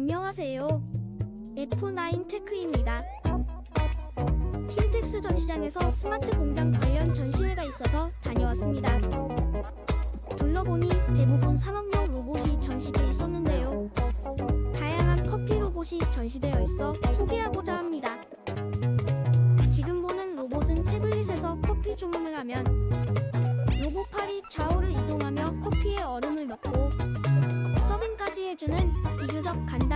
안녕하세요. F9 테크입니다. 킨텍스 전시장에서 스마트 공장 관련 전시회가 있어서 다녀왔습니다. 둘러보니 대부분 산업용 로봇이 전시돼 있었는데요. 다양한 커피 로봇이 전시되어 있어 소개하고자 합니다. 지금 보는 로봇은 태블릿에서 커피 주문을 하면 로봇팔이 좌우를 이동하며 커피에 얼음을 넣고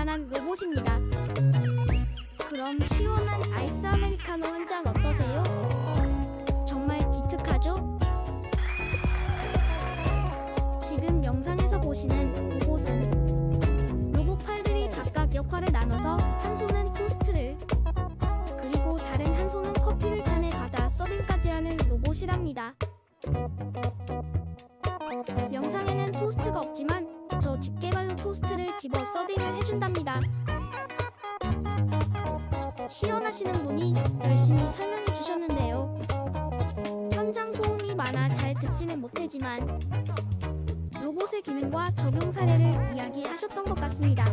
간단한 로봇입니다. 그럼 시원한 아이스 아메리카노 한 잔 어떠세요? 정말 기특하죠? 지금 영상에서 보시는 로봇은 로봇 팔들이 각각 역할을 나눠서 한 손은 토스트를 그리고 다른 한 손은 커피를 잔에 받아 서빙까지 하는 로봇이랍니다. 영상에는 토스트가 없지만 저 집게발로 토스트를 집어 서빙을 해준답니다. 시연하시는 분이 열심히 설명해 주셨는데요. 현장 소음이 많아 잘 듣지는 못하지만 로봇의 기능과 적용 사례를 이야기하셨던 것 같습니다.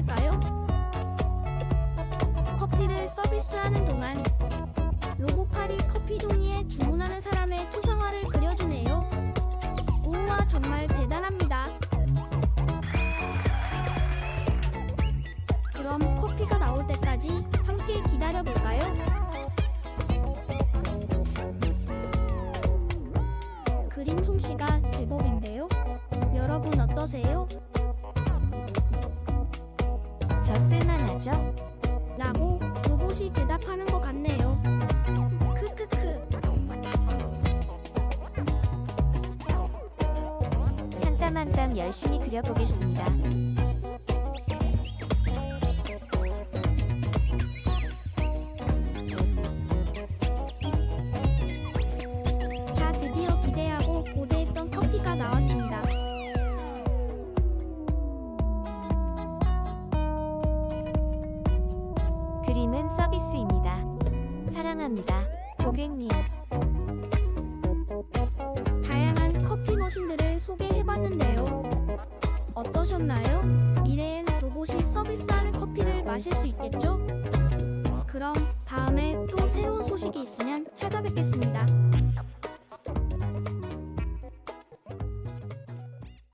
로봇일까요? 커피를 서비스하는 동안 로봇팔이 커피 종이에 주문하는 사람의 초상화를 그려주네요. 우와, 정말 대단합니다. 그럼 커피가 나올 때까지 함께 기다려볼까요? 그림 솜씨가 제법인데요. 여러분 어떠세요? 라고 로봇이 대답하는 것 같네요. 크크크. 한땀 한땀 열심히 그려보겠습니다. 그림은 서비스입니다. 사랑합니다. 고객님. 다양한 커피 머신들을 소개해봤는데요. 어떠셨나요? 미래엔 로봇이 서비스하는 커피를 마실 수 있겠죠? 그럼 다음에 또 새로운 소식이 있으면 찾아뵙겠습니다.